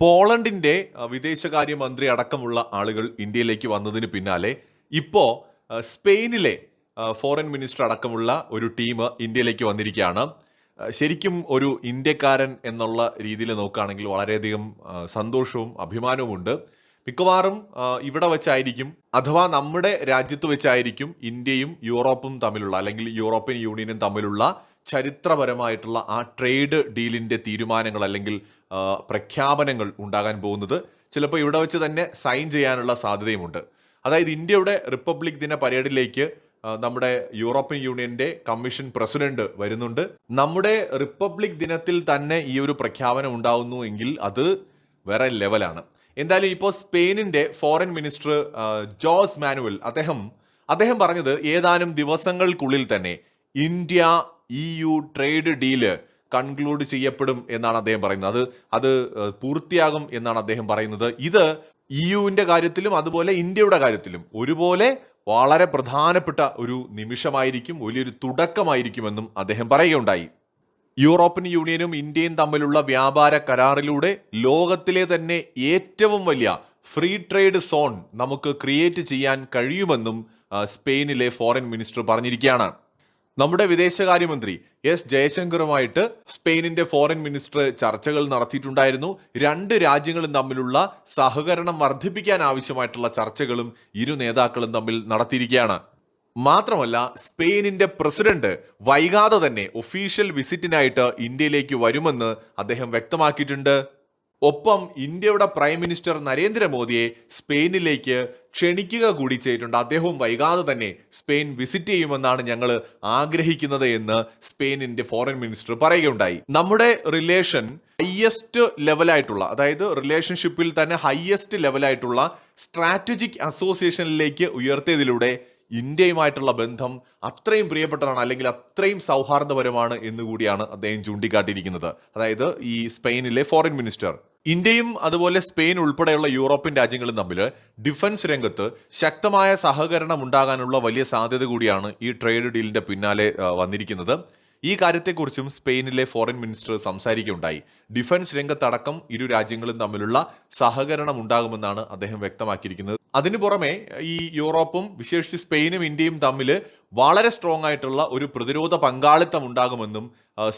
പോളണ്ടിന്റെ അഹ്, വിദേശകാര്യമന്ത്രി അടക്കമുള്ള ആളുകൾ ഇന്ത്യയിലേക്ക് വന്നതിന് പിന്നാലെ ഇപ്പോൾ സ്പെയിനിലെ ഫോറിൻ മിനിസ്റ്റർ അടക്കമുള്ള ഒരു ടീം ഇന്ത്യയിലേക്ക് വന്നിരിക്കുകയാണ്. ശരിക്കും ഒരു ഇന്ത്യക്കാരൻ എന്നുള്ള രീതിയിൽ നോക്കുകയാണെങ്കിൽ വളരെയധികം സന്തോഷവും അഭിമാനവുമുണ്ട്. മിക്കവാറും ഇവിടെ വെച്ചായിരിക്കും അഥവാ നമ്മുടെ രാജ്യത്ത് വെച്ചായിരിക്കും ഇന്ത്യയും യൂറോപ്പും തമ്മിലുള്ള അല്ലെങ്കിൽ യൂറോപ്യൻ യൂണിയനും തമ്മിലുള്ള ചരിത്രപരമായിട്ടുള്ള ആ ട്രേഡ് ഡീലിന്റെ തീരുമാനങ്ങൾ അല്ലെങ്കിൽ പ്രഖ്യാപനങ്ങൾ ഉണ്ടാകാൻ പോകുന്നത് ചിലപ്പോൾ ഇവിടെ വെച്ച് തന്നെ സൈൻ ചെയ്യാനുള്ള സാധ്യതയുമുണ്ട്. അതായത് ഇന്ത്യയുടെ റിപ്പബ്ലിക് ദിന പരേഡിലേക്ക് നമ്മുടെ യൂറോപ്യൻ യൂണിയന്റെ കമ്മീഷൻ പ്രസിഡന്റ് വരുന്നുണ്ട്. നമ്മുടെ റിപ്പബ്ലിക് ദിനത്തിൽ തന്നെ ഈ ഒരു പ്രഖ്യാപനം ഉണ്ടാവുന്നു എങ്കിൽ അത് വേറെ ലെവലാണ്. എന്തായാലും ഇപ്പോൾ സ്പെയിനിന്റെ ഫോറിൻ മിനിസ്റ്റർ ജോസ് മാനുവൽ അദ്ദേഹം അദ്ദേഹം പറഞ്ഞത് ഏതാനും ദിവസങ്ങൾക്കുള്ളിൽ തന്നെ India E U trade deal conclude ചെയ്യപ്പെടും എന്നാണ് അദ്ദേഹം പറയുന്നത്. അത് അത് പൂർത്തിയാകും എന്നാണ് അദ്ദേഹം പറയുന്നത്. ഇത് ഇ യുവിന്റെ കാര്യത്തിലും അതുപോലെ ഇന്ത്യയുടെ കാര്യത്തിലും ഒരുപോലെ വളരെ പ്രധാനപ്പെട്ട ഒരു നിമിഷമായിരിക്കും വലിയൊരു തുടക്കമായിരിക്കുമെന്നും അദ്ദേഹം പറയുകയുണ്ടായി. യൂറോപ്യൻ യൂണിയനും ഇന്ത്യയും തമ്മിലുള്ള വ്യാപാര കരാറിലൂടെ ലോകത്തിലെ തന്നെ ഏറ്റവും വലിയ ഫ്രീ ട്രേഡ് സോൺ നമുക്ക് ക്രിയേറ്റ് ചെയ്യാൻ കഴിയുമെന്നും സ്പെയിനിലെ ഫോറിൻ മിനിസ്റ്റർ പറഞ്ഞിരിക്കുകയാണ്. നമ്മുടെ വിദേശകാര്യമന്ത്രി എസ് ജയശങ്കറുമായിട്ട് സ്പെയിനിന്റെ ഫോറിൻ മിനിസ്റ്റർ ചർച്ചകൾ നടത്തിയിട്ടുണ്ടായിരുന്നു. രണ്ട് രാജ്യങ്ങളും തമ്മിലുള്ള സഹകരണം വർദ്ധിപ്പിക്കാൻ ആവശ്യമായിട്ടുള്ള ചർച്ചകളും ഇരു നേതാക്കളും തമ്മിൽ നടത്തിയിരിക്കുകയാണ്. മാത്രമല്ല സ്പെയിനിന്റെ പ്രസിഡന്റ് വൈകാതെ തന്നെ ഒഫീഷ്യൽ വിസിറ്റിനായിട്ട് ഇന്ത്യയിലേക്ക് വരുമെന്ന് അദ്ദേഹം വ്യക്തമാക്കിയിട്ടുണ്ട്. ഒപ്പം ഇന്ത്യയുടെ പ്രൈം മിനിസ്റ്റർ നരേന്ദ്രമോദിയെ സ്പെയിനിലേക്ക് ക്ഷണിക്കുക കൂടി ചെയ്തിട്ടുണ്ട്. അദ്ദേഹവും വൈകാതെ തന്നെ സ്പെയിൻ വിസിറ്റ് ചെയ്യുമെന്നാണ് ഞങ്ങൾ ആഗ്രഹിക്കുന്നത് എന്ന് സ്പെയിനിന്റെ ഫോറിൻ മിനിസ്റ്റർ പറയുകയുണ്ടായി. നമ്മുടെ റിലേഷൻ ഹയ്യസ്റ്റ് ലെവലായിട്ടുള്ള അതായത് റിലേഷൻഷിപ്പിൽ തന്നെ ഹയ്യസ്റ്റ് ലെവലായിട്ടുള്ള സ്ട്രാറ്റജിക് അസോസിയേഷനിലേക്ക് ഉയർത്തിയതിലൂടെ ഇന്ത്യയുമായിട്ടുള്ള ബന്ധം അത്രയും പ്രിയപ്പെട്ടതാണ് അല്ലെങ്കിൽ അത്രയും സൗഹാർദ്ദപരമാണ് എന്നുകൂടിയാണ് അദ്ദേഹം ചൂണ്ടിക്കാട്ടിയിരിക്കുന്നത്. അതായത് ഈ സ്പെയിനിലെ ഫോറിൻ മിനിസ്റ്റർ. ഇന്ത്യയും അതുപോലെ സ്പെയിൻ ഉൾപ്പെടെയുള്ള യൂറോപ്യൻ രാജ്യങ്ങളും തമ്മിൽ ഡിഫൻസ് രംഗത്ത് ശക്തമായ സഹകരണം ഉണ്ടാകാനുള്ള വലിയ സാധ്യത കൂടിയാണ് ഈ ട്രേഡ് ഡീലിന്റെ പിന്നാലെ വന്നിരിക്കുന്നത്. ഈ കാര്യത്തെക്കുറിച്ചും സ്പെയിനിലെ ഫോറിൻ മിനിസ്റ്റർ സംസാരിക്കുകയുണ്ടായി. ഡിഫൻസ് രംഗത്തടക്കം ഇരു രാജ്യങ്ങളും തമ്മിലുള്ള സഹകരണം ഉണ്ടാകുമെന്നാണ് അദ്ദേഹം വ്യക്തമാക്കിയിരിക്കുന്നത്. അതിനു പുറമെ ഈ യൂറോപ്പും വിശേഷിച്ച് സ്പെയിനും ഇന്ത്യയും തമ്മിൽ വളരെ സ്ട്രോങ് ആയിട്ടുള്ള ഒരു പ്രതിരോധ പങ്കാളിത്തം ഉണ്ടാകുമെന്നും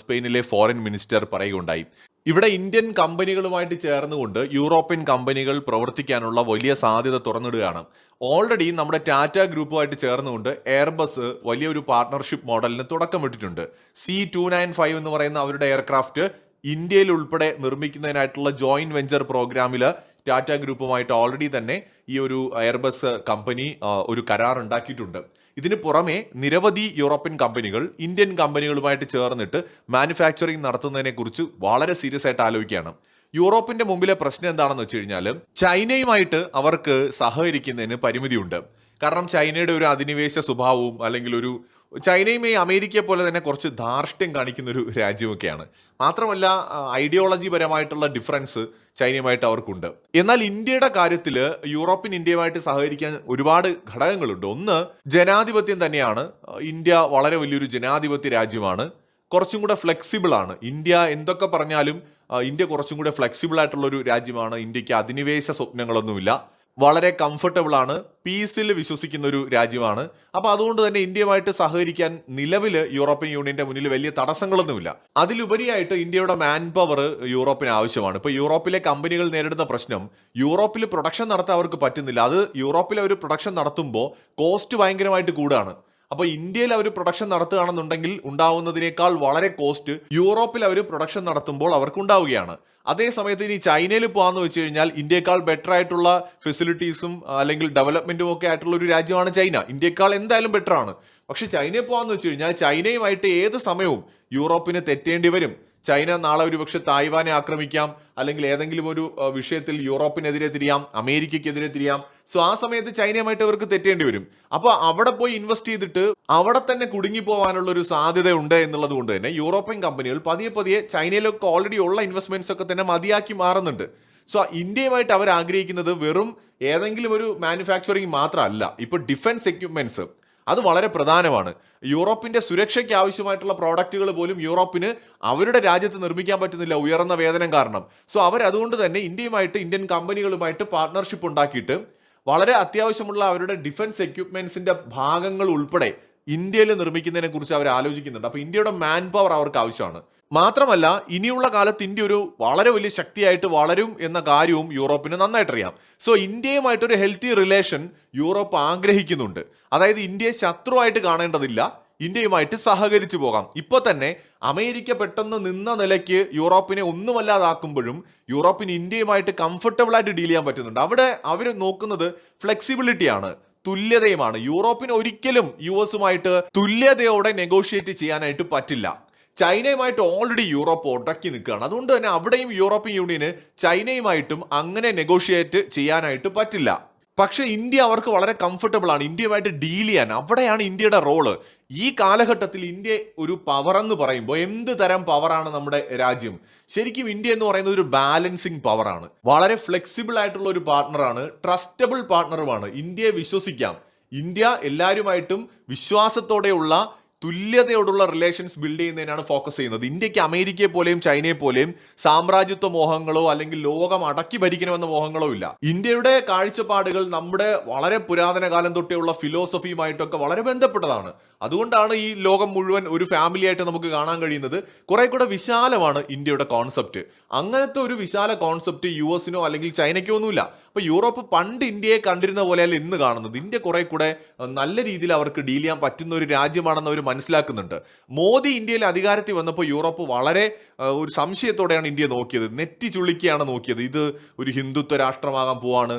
സ്പെയിനിലെ ഫോറിൻ മിനിസ്റ്റർ പറയുകയുണ്ടായി. ഇവിടെ ഇന്ത്യൻ കമ്പനികളുമായിട്ട് ചേർന്നുകൊണ്ട് യൂറോപ്യൻ കമ്പനികൾ പ്രവർത്തിക്കാനുള്ള വലിയ സാധ്യത തുറന്നിടുകയാണ്. ഓൾറെഡി നമ്മുടെ ടാറ്റ ഗ്രൂപ്പുമായിട്ട് ചേർന്നുകൊണ്ട് എയർബസ് വലിയൊരു പാർട്ണർഷിപ്പ് മോഡലിന് തുടക്കമിട്ടിട്ടുണ്ട് സി ടു നയൻ ഫൈവ് എന്ന് പറയുന്ന അവരുടെ എയർക്രാഫ്റ്റ് ഇന്ത്യയിൽ ഉൾപ്പെടെ നിർമ്മിക്കുന്നതിനായിട്ടുള്ള ജോയിന്റ് വെഞ്ചർ പ്രോഗ്രാമിൽ ടാറ്റ ഗ്രൂപ്പുമായിട്ട് ഓൾറെഡി തന്നെ ഈ ഒരു എയർബസ് കമ്പനി ഒരു കരാർ ഉണ്ടാക്കിയിട്ടുണ്ട്. ഇതിന് പുറമെ നിരവധി യൂറോപ്യൻ കമ്പനികൾ ഇന്ത്യൻ കമ്പനികളുമായിട്ട് ചേർന്നിട്ട് മാനുഫാക്ചറിങ് നടത്തുന്നതിനെക്കുറിച്ച് വളരെ സീരിയസ് ആയിട്ട് ആലോചിക്കുകയാണ്. യൂറോപ്പിന്റെ മുമ്പിലെ പ്രശ്നം എന്താണെന്ന് വെച്ച് കഴിഞ്ഞാൽ ചൈനയുമായിട്ട് അവർക്ക് സഹകരിക്കുന്നതിന് പരിമിതിയുണ്ട്. കാരണം ചൈനയുടെ ഒരു അധിനിവേശ സ്വഭാവവും അല്ലെങ്കിൽ ഒരു ചൈനയും ഈ അമേരിക്കയെ പോലെ തന്നെ കുറച്ച് ധാർഷ്ട്യം കാണിക്കുന്ന ഒരു രാജ്യമൊക്കെയാണ്. മാത്രമല്ല ഐഡിയോളജി പരമായിട്ടുള്ള ഡിഫറൻസ് ചൈനയുമായിട്ട് അവർക്കുണ്ട്. എന്നാൽ ഇന്ത്യയുടെ കാര്യത്തിൽ യൂറോപ്യൻ ഇന്ത്യയുമായിട്ട് സഹകരിക്കാൻ ഒരുപാട് ഘടകങ്ങളുണ്ട്. ഒന്ന് ജനാധിപത്യം തന്നെയാണ്. ഇന്ത്യ വളരെ വലിയൊരു ജനാധിപത്യ രാജ്യമാണ്. കുറച്ചും കൂടെ ഫ്ലെക്സിബിൾ ആണ്. ഇന്ത്യ എന്തൊക്കെ പറഞ്ഞാലും ഇന്ത്യ കുറച്ചും കൂടെ ഫ്ലെക്സിബിൾ ആയിട്ടുള്ള ഒരു രാജ്യമാണ്. ഇന്ത്യയ്ക്ക് അധിനിവേശ സ്വപ്നങ്ങളൊന്നുമില്ല. വളരെ കംഫർട്ടബിൾ ആണ് പീസിൽ വിശ്വസിക്കുന്ന ഒരു രാജ്യമാണ്. അപ്പൊ അതുകൊണ്ട് തന്നെ ഇന്ത്യയുമായിട്ട് സഹകരിക്കാൻ നിലവിൽ യൂറോപ്യൻ യൂണിയന്റെ മുന്നിൽ വലിയ തടസ്സങ്ങളൊന്നുമില്ല. അതിലുപരിയായിട്ട് ഇന്ത്യയുടെ മാൻ പവർ യൂറോപ്പിന് ആവശ്യമാണ്. ഇപ്പൊ യൂറോപ്പിലെ കമ്പനികൾ നേരിടുന്ന പ്രശ്നം യൂറോപ്പിൽ പ്രൊഡക്ഷൻ നടത്താൻ അവർക്ക് പറ്റുന്നില്ല. അത് യൂറോപ്പിലെ ഒരു പ്രൊഡക്ഷൻ നടത്തുമ്പോൾ കോസ്റ്റ് ഭയങ്കരമായിട്ട് കൂടുകയാണ്. അപ്പോൾ ഇന്ത്യയിൽ അവർ പ്രൊഡക്ഷൻ നടത്തുകയാണെന്നുണ്ടെങ്കിൽ ഉണ്ടാവുന്നതിനേക്കാൾ വളരെ കോസ്റ്റ് യൂറോപ്പിൽ അവർ പ്രൊഡക്ഷൻ നടത്തുമ്പോൾ അവർക്ക് ഉണ്ടാവുകയാണ്. അതേ സമയത്ത് ഇനി ചൈനയിൽ പോകാന്ന് വെച്ച് കഴിഞ്ഞാൽ ഇന്ത്യയെക്കാൾ ബെറ്റർ ആയിട്ടുള്ള ഫെസിലിറ്റീസും അല്ലെങ്കിൽ ഡെവലപ്മെന്റും ഒക്കെ ആയിട്ടുള്ള ഒരു രാജ്യമാണ് ചൈന. ഇന്ത്യയെക്കാൾ എന്തായാലും ബെറ്റർ ആണ്. പക്ഷെ ചൈനയിൽ പോകാന്ന് വെച്ച് കഴിഞ്ഞാൽ ചൈനയുമായിട്ട് ഏത് സമയവും യൂറോപ്പിന് തെറ്റേണ്ടി വരും. ചൈന നാളെ ഒരുപക്ഷെ തായ്വാനെ ആക്രമിക്കാം അല്ലെങ്കിൽ ഏതെങ്കിലും ഒരു വിഷയത്തിൽ യൂറോപ്പിനെതിരെ തിരിയാം അമേരിക്കയ്ക്കെതിരെ തിരിയാം. സോ ആ സമയത്ത് ചൈനയുമായിട്ട് അവർക്ക് തെറ്റേണ്ടി വരും. അപ്പോൾ അവിടെ പോയി ഇൻവെസ്റ്റ് ചെയ്തിട്ട് അവിടെ തന്നെ കുടുങ്ങി പോകാനുള്ള ഒരു സാധ്യത ഉണ്ട് എന്നുള്ളത് കൊണ്ട് തന്നെ യൂറോപ്യൻ കമ്പനികൾ പതിയെ പതിയെ ചൈനയിലൊക്കെ ഓൾറെഡി ഉള്ള ഇൻവെസ്റ്റ്മെന്റ്സ് ഒക്കെ തന്നെ മതിയാക്കി മാറുന്നുണ്ട്. സോ ഇന്ത്യയുമായിട്ട് അവർ ആഗ്രഹിക്കുന്നത് വെറും ഏതെങ്കിലും ഒരു മാനുഫാക്ചറിങ് മാത്രമല്ല. ഇപ്പൊ ഡിഫൻസ് എക്യുപ്മെന്റ്സ് അത് വളരെ പ്രധാനമാണ്. യൂറോപ്പിന്റെ സുരക്ഷയ്ക്ക് ആവശ്യമായിട്ടുള്ള പ്രോഡക്റ്റുകൾ പോലും യൂറോപ്പിന് അവരുടെ രാജ്യത്ത് നിർമ്മിക്കാൻ പറ്റുന്നില്ല ഉയർന്ന വേതനം കാരണം. സോ അവരതുകൊണ്ട് തന്നെ ഇന്ത്യയുമായിട്ട് ഇന്ത്യൻ കമ്പനികളുമായിട്ട് പാർട്ട്ണർഷിപ്പ് ഉണ്ടാക്കിയിട്ട് വളരെ അത്യാവശ്യമുള്ള അവരുടെ ഡിഫൻസ് എക്യുപ്മെന്റ്സിന്റെ ഭാഗങ്ങൾ ഉൾപ്പെടെ ഇന്ത്യയിൽ നിർമ്മിക്കുന്നതിനെ കുറിച്ച് അവർ ആലോചിക്കുന്നുണ്ട്. അപ്പൊ ഇന്ത്യയുടെ മാൻ പവർ അവർക്ക് ആവശ്യമാണ്. മാത്രമല്ല ഇനിയുള്ള കാലത്ത് ഇന്ത്യ ഒരു വളരെ വലിയ ശക്തിയായിട്ട് വളരും എന്ന കാര്യവും യൂറോപ്പിന് നന്നായിട്ട് അറിയാം സോ ഇന്ത്യയുമായിട്ടൊരു ഹെൽത്തി റിലേഷൻ യൂറോപ്പ് ആഗ്രഹിക്കുന്നുണ്ട്. അതായത് ഇന്ത്യയെ ശത്രുവായിട്ട് കാണേണ്ടതില്ല. ഇന്ത്യയുമായിട്ട് സഹകരിച്ചു പോകാം. ഇപ്പോൾ തന്നെ അമേരിക്ക പെട്ടെന്ന് നിന്ന നിലയ്ക്ക് യൂറോപ്പിനെ ഒന്നുമല്ലാതാക്കുമ്പോഴും യൂറോപ്പിന് ഇന്ത്യയുമായിട്ട് കംഫർട്ടബിൾ ആയിട്ട് ഡീൽ ചെയ്യാൻ പറ്റുന്നുണ്ട്. അവിടെ അവർ നോക്കുന്നത് ഫ്ലെക്സിബിലിറ്റിയാണ് തുല്യതയുമാണ്. യൂറോപ്പിന് ഒരിക്കലും യു എസുമായിട്ട് തുല്യതയോടെ നെഗോഷിയേറ്റ് ചെയ്യാനായിട്ട് പറ്റില്ല. ചൈനയുമായിട്ട് ഓൾറെഡി യൂറോപ്പ് ഉടക്കി നിൽക്കുകയാണ്. അതുകൊണ്ട് തന്നെ അവിടെയും യൂറോപ്യൻ യൂണിയന് ചൈനയുമായിട്ടും അങ്ങനെ നെഗോഷിയേറ്റ് ചെയ്യാനായിട്ട് പറ്റില്ല. പക്ഷേ ഇന്ത്യ അവർക്ക് വളരെ കംഫർട്ടബിൾ ആണ്. ഇന്ത്യയുമായിട്ട് ഡീൽ ചെയ്യാൻ. അവിടെയാണ് ഇന്ത്യയുടെ റോൾ ഈ കാലഘട്ടത്തിൽ ഇന്ത്യ ഒരു പവർ എന്ന് പറയുമ്പോൾ എന്ത് തരം പവറാണ് നമ്മുടെ രാജ്യം? ശരിക്കും ഇന്ത്യ എന്ന് പറയുന്നത് ഒരു ബാലൻസിങ് പവറാണ് വളരെ ഫ്ലെക്സിബിൾ ആയിട്ടുള്ള ഒരു പാർട്ണറാണ് ട്രസ്റ്റബിൾ പാർട്ണറുമാണ് ഇന്ത്യയെ വിശ്വസിക്കാം. ഇന്ത്യ എല്ലാവരുമായിട്ടും വിശ്വാസത്തോടെയുള്ള തുല്യതയോടുള്ള റിലേഷൻസ് ബിൽഡ് ചെയ്യുന്നതിനാണ് ഫോക്കസ് ചെയ്യുന്നത്. ഇന്ത്യയ്ക്ക് അമേരിക്കയെ പോലെയും ചൈനയെ പോലെയും സാമ്രാജ്യത്വ മോഹങ്ങളോ അല്ലെങ്കിൽ ലോകം അടക്കി ഭരിക്കണമെന്ന മോഹങ്ങളോ ഇല്ല. ഇന്ത്യയുടെ കാഴ്ചപ്പാടുകൾ നമ്മുടെ വളരെ പുരാതന കാലം തൊട്ടേയുള്ള ഫിലോസഫിയുമായിട്ടൊക്കെ വളരെ ബന്ധപ്പെട്ടതാണ്. അതുകൊണ്ടാണ് ഈ ലോകം മുഴുവൻ ഒരു ഫാമിലി ആയിട്ട് നമുക്ക് കാണാൻ കഴിയുന്നത്. കുറെ കൂടെ വിശാലമാണ് ഇന്ത്യയുടെ കോൺസെപ്റ്റ് അങ്ങനത്തെ ഒരു വിശാല കോൺസെപ്റ്റ് യു എസിനോ അല്ലെങ്കിൽ ചൈനയ്ക്കോ ഒന്നുമില്ല. അപ്പൊ യൂറോപ്പ് പണ്ട് ഇന്ത്യയെ കണ്ടിരുന്ന പോലെയല്ല ഇന്ന് കാണുന്നത്. ഇന്ത്യ കുറെ കൂടെ നല്ല രീതിയിൽ അവർക്ക് ഡീൽ ചെയ്യാൻ പറ്റുന്ന ഒരു രാജ്യമാണെന്ന് അവർ മനസ്സിലാക്കുന്നുണ്ട്. മോദി ഇന്ത്യയിൽ അധികാരത്തിൽ വന്നപ്പോൾ യൂറോപ്പ് വളരെ ഒരു സംശയത്തോടെയാണ് ഇന്ത്യ നോക്കിയത്. നെറ്റി ചുളിക്കുകയാണ് നോക്കിയത്. ഇത് ഒരു ഹിന്ദുത്വ രാഷ്ട്രമാകാൻ പോവാണ്.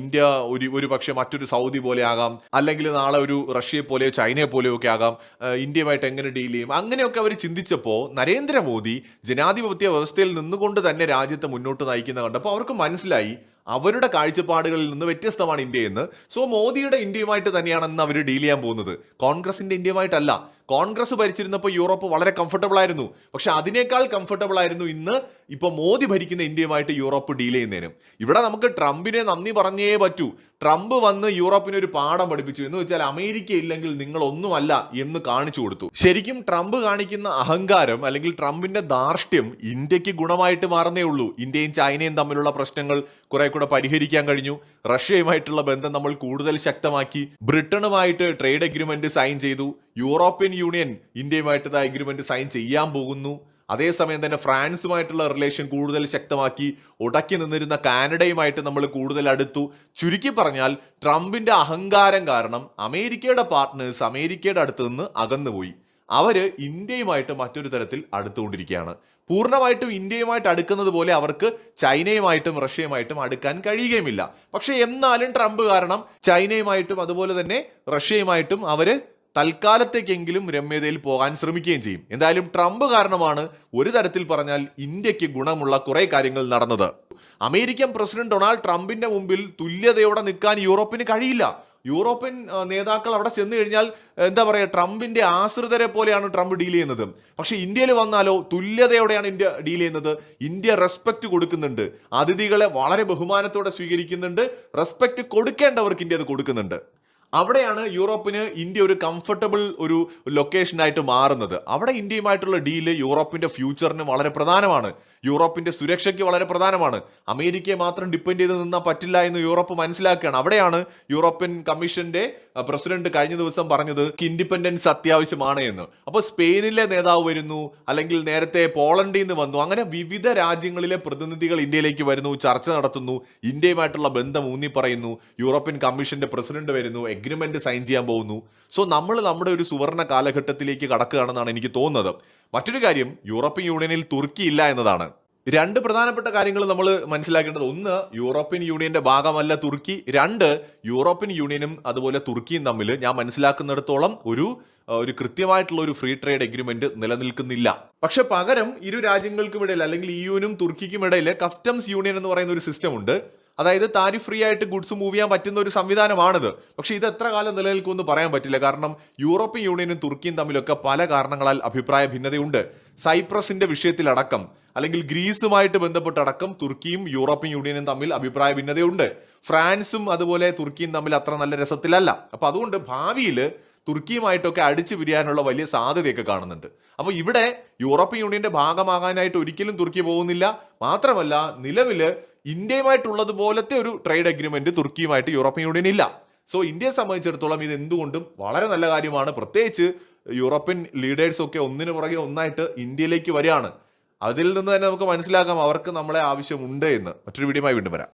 ഇന്ത്യ ഒരു ഒരു പക്ഷേ മറ്റൊരു സൗദി പോലെ ആകാം. അല്ലെങ്കിൽ നാളെ ഒരു റഷ്യയെ പോലെയോ ചൈനയെ പോലെയോ ഒക്കെ ആകാം. ഇന്ത്യയുമായിട്ട് എങ്ങനെ ഡീൽ ചെയ്യും? അങ്ങനെയൊക്കെ അവർ ചിന്തിച്ചപ്പോൾ നരേന്ദ്രമോദി ജനാധിപത്യ വ്യവസ്ഥയിൽ നിന്നുകൊണ്ട് തന്നെ രാജ്യത്തെ മുന്നോട്ട് നയിക്കുന്ന കണ്ടപ്പോൾ അവർക്ക് മനസ്സിലായി അവരുടെ കാഴ്ചപ്പാടുകളിൽ നിന്ന് വ്യത്യസ്തമാണ് ഇന്ത്യ എന്ന് സോ മോദിയുടെ ഇന്ത്യയുമായിട്ട് തന്നെയാണ് ഇന്ന് അവർ ഡീൽ ചെയ്യാൻ പോകുന്നത്. കോൺഗ്രസിന്റെ ഇന്ത്യയുമായിട്ടല്ല. കോൺഗ്രസ് ഭരിച്ചിരുന്നപ്പോൾ യൂറോപ്പ് വളരെ കംഫർട്ടബിൾ ആയിരുന്നു. പക്ഷെ അതിനേക്കാൾ കംഫർട്ടബിൾ ആയിരുന്നു ഇന്ന് ഇപ്പൊ മോദി ഭരിക്കുന്ന ഇന്ത്യയുമായിട്ട് യൂറോപ്പ് ഡീൽ ചെയ്യുന്നതിനും. ഇവിടെ നമുക്ക് ട്രംപിനെ നന്ദി പറഞ്ഞേ പറ്റൂ. ട്രംപ് വന്ന് യൂറോപ്പിനെ ഒരു പാഠം പഠിപ്പിച്ചു. എന്ന് വെച്ചാൽ അമേരിക്ക ഇല്ലെങ്കിൽ നിങ്ങൾ ഒന്നുമല്ല എന്ന് കാണിച്ചു കൊടുത്തു. ശരിക്കും ട്രംപ് കാണിക്കുന്ന അഹങ്കാരം അല്ലെങ്കിൽ ട്രംപിന്റെ ധാർഷ്ട്യം ഇന്ത്യയ്ക്ക് ഗുണമായിട്ട് മാറുന്നേ ഉള്ളൂ. ഇന്ത്യയും ചൈനയും തമ്മിലുള്ള പ്രശ്നങ്ങൾ കുറെ കൂടെ പരിഹരിക്കാൻ കഴിഞ്ഞു. റഷ്യയുമായിട്ടുള്ള ബന്ധം നമ്മൾ കൂടുതൽ ശക്തമാക്കി. ബ്രിട്ടനുമായിട്ട് ട്രേഡ് അഗ്രിമെന്റ് സൈൻ ചെയ്തു. യൂറോപ്യൻ യൂണിയൻ ഇന്ത്യയുമായിട്ട് അഗ്രിമെന്റ് സൈൻ ചെയ്യാൻ പോകുന്നു. അതേസമയം തന്നെ ഫ്രാൻസുമായിട്ടുള്ള റിലേഷൻ കൂടുതൽ ശക്തമാക്കി ഉടക്കി നിന്നിരുന്ന കാനഡയുമായിട്ട് നമ്മൾ കൂടുതൽ അടുത്തു. ചുരുക്കി പറഞ്ഞാൽ ട്രംപിന്റെ അഹങ്കാരം കാരണം അമേരിക്കയുടെ പാർട്ട്നേഴ്സ് അമേരിക്കയുടെ അടുത്ത് നിന്ന് അകന്നുപോയി. അവർ ഇന്ത്യയുമായിട്ട് മറ്റൊരു തരത്തിൽ അടുത്തുകൊണ്ടിരിക്കുകയാണ്. പൂർണമായിട്ടും ഇന്ത്യയുമായിട്ട് അടുക്കുന്നത് പോലെ അവർക്ക് ചൈനയുമായിട്ടും റഷ്യയുമായിട്ടും അടുക്കാൻ കഴിയുകയുമില്ല. പക്ഷേ എന്നാലും ട്രംപ് കാരണം ചൈനയുമായിട്ടും അതുപോലെ തന്നെ റഷ്യയുമായിട്ടും അവർ തൽക്കാലത്തേക്കെങ്കിലും രമ്യതയിൽ പോകാൻ ശ്രമിക്കുകയും ചെയ്യും. എന്തായാലും ട്രംപ് കാരണമാണ് ഒരു തരത്തിൽ പറഞ്ഞാൽ ഇന്ത്യയ്ക്ക് ഗുണമുള്ള കുറെ കാര്യങ്ങൾ നടന്നത്. അമേരിക്കൻ പ്രസിഡന്റ് ഡൊണാൾഡ് ട്രംപിന്റെ മുമ്പിൽ തുല്യതയോടെ നിൽക്കാൻ യൂറോപ്പിന് കഴിയില്ല. യൂറോപ്യൻ നേതാക്കൾ അവിടെ ചെന്ന് കഴിഞ്ഞാൽ എന്താ പറയുക ട്രംപിന്റെ ആശ്രിതരെ പോലെയാണ് ട്രംപ് ഡീൽ ചെയ്യുന്നത്. പക്ഷേ ഇന്ത്യയിൽ വന്നാലോ തുല്യതയോടെയാണ് ഇന്ത്യ ഡീൽ ചെയ്യുന്നത്. ഇന്ത്യ റെസ്പെക്ട് കൊടുക്കുന്നുണ്ട്. അതിഥികളെ വളരെ ബഹുമാനത്തോടെ സ്വീകരിക്കുന്നുണ്ട്. റെസ്പെക്ട് കൊടുക്കേണ്ടവർക്ക് ഇന്ത്യ അത് കൊടുക്കുന്നുണ്ട്. അവിടെയാണ് യൂറോപ്പിന് ഇന്ത്യ ഒരു കംഫർട്ടബിൾ ഒരു ലൊക്കേഷനായിട്ട് മാറുന്നത്. അവിടെ ഇന്ത്യയുമായിട്ടുള്ള ഡീൽ യൂറോപ്പിന്റെ ഫ്യൂച്ചറിന് വളരെ പ്രധാനമാണ്. യൂറോപ്പിന്റെ സുരക്ഷയ്ക്ക് വളരെ പ്രധാനമാണ്. അമേരിക്കയെ മാത്രം ഡിപ്പെൻഡ് ചെയ്ത് നിന്നാൽ പറ്റില്ല എന്ന് യൂറോപ്പ് മനസ്സിലാക്കുകയാണ്. അവിടെയാണ് യൂറോപ്യൻ കമ്മീഷന്റെ പ്രസിഡന്റ് കഴിഞ്ഞ ദിവസം പറഞ്ഞത് ഇൻഡിപെൻഡൻസ് അത്യാവശ്യമാണ് എന്ന്. അപ്പോൾ സ്പെയിനിലെ നേതാവ് വരുന്നു അല്ലെങ്കിൽ നേരത്തെ പോളണ്ടിൽ നിന്ന് വന്നു അങ്ങനെ വിവിധ രാജ്യങ്ങളിലെ പ്രതിനിധികൾ ഇന്ത്യയിലേക്ക് വരുന്നു ചർച്ച നടത്തുന്നു ഇന്ത്യയുമായിട്ടുള്ള ബന്ധം ഊന്നി പറയുന്നു യൂറോപ്യൻ കമ്മീഷന്റെ പ്രസിഡന്റ് വരുന്നു എഗ്രിമെന്റ് സൈൻ ചെയ്യാൻ പോകുന്നു. സോ നമ്മൾ നമ്മുടെ ഒരു സുവർണ കാലഘട്ടത്തിലേക്ക് കടക്കുകയാണെന്നാണ് എനിക്ക് തോന്നുന്നത്. മറ്റൊരു കാര്യം യൂറോപ്യൻ യൂണിയനിൽ തുർക്കി ഇല്ല എന്നതാണ്. രണ്ട് പ്രധാനപ്പെട്ട കാര്യങ്ങൾ നമ്മൾ മനസ്സിലാക്കേണ്ടത്. ഒന്ന് യൂറോപ്യൻ യൂണിയന്റെ ഭാഗമല്ല തുർക്കി. രണ്ട് യൂറോപ്യൻ യൂണിയനും അതുപോലെ തുർക്കിയും തമ്മിൽ ഞാൻ മനസ്സിലാക്കുന്നിടത്തോളം ഒരു ഒരു കൃത്യമായിട്ടുള്ള ഒരു ഫ്രീ ട്രേഡ് എഗ്രിമെന്റ് നിലനിൽക്കുന്നില്ല. പക്ഷെ പകരം ഇരു രാജ്യങ്ങൾക്കും ഇടയിൽ അല്ലെങ്കിൽ ഇയുവിനും തുർക്കിക്കും ഇടയിൽ കസ്റ്റംസ് യൂണിയൻ എന്ന് പറയുന്ന ഒരു സിസ്റ്റം ഉണ്ട്. അതായത് താരിഫ് ഫ്രീ ആയിട്ട് ഗുഡ്സ് മൂവ് ചെയ്യാൻ പറ്റുന്ന ഒരു സംവിധാനമാണിത്. പക്ഷേ ഇത് എത്ര കാലം നിലനിൽക്കുമെന്ന് പറയാൻ പറ്റില്ല. കാരണം യൂറോപ്യൻ യൂണിയനും തുർക്കിയും തമ്മിലൊക്കെ പല കാരണങ്ങളാൽ അഭിപ്രായ ഭിന്നതയുണ്ട്. സൈപ്രസിന്റെ വിഷയത്തിലടക്കം അല്ലെങ്കിൽ ഗ്രീസുമായിട്ട് ബന്ധപ്പെട്ടടക്കം തുർക്കിയും യൂറോപ്യൻ യൂണിയനും തമ്മിൽ അഭിപ്രായ ഭിന്നതയുണ്ട്. ഫ്രാൻസും അതുപോലെ തുർക്കിയും തമ്മിൽ അത്ര നല്ല രസത്തിലല്ല. അപ്പൊ അതുകൊണ്ട് ഭാവിയിൽ തുർക്കിയുമായിട്ടൊക്കെ അടിച്ചു പിരിയാനുള്ള വലിയ സാധ്യതയൊക്കെ കാണുന്നുണ്ട്. അപ്പോൾ ഇവിടെ യൂറോപ്യൻ യൂണിയന്റെ ഭാഗമാകാനായിട്ട് ഒരിക്കലും തുർക്കി പോകുന്നില്ല. മാത്രമല്ല നിലവിൽ ഇന്ത്യയുമായിട്ടുള്ളത് പോലത്തെ ഒരു ട്രേഡ് അഗ്രിമെന്റ് തുർക്കിയുമായിട്ട് യൂറോപ്യൻ യൂണിയൻ ഇല്ല. സോ ഇന്ത്യയെ സംബന്ധിച്ചിടത്തോളം ഇത് എന്തുകൊണ്ടും വളരെ നല്ല കാര്യമാണ്. പ്രത്യേകിച്ച് യൂറോപ്യൻ ലീഡേഴ്സ് ഒക്കെ ഒന്നിനു പുറകെ ഒന്നായിട്ട് ഇന്ത്യയിലേക്ക് വരികയാണ്. അതിൽ നിന്ന് തന്നെ നമുക്ക് മനസ്സിലാക്കാം അവർക്ക് നമ്മളെ ആവശ്യമുണ്ട് എന്ന്. മറ്റൊരു വീഡിയോമായി വീണ്ടും വരാം.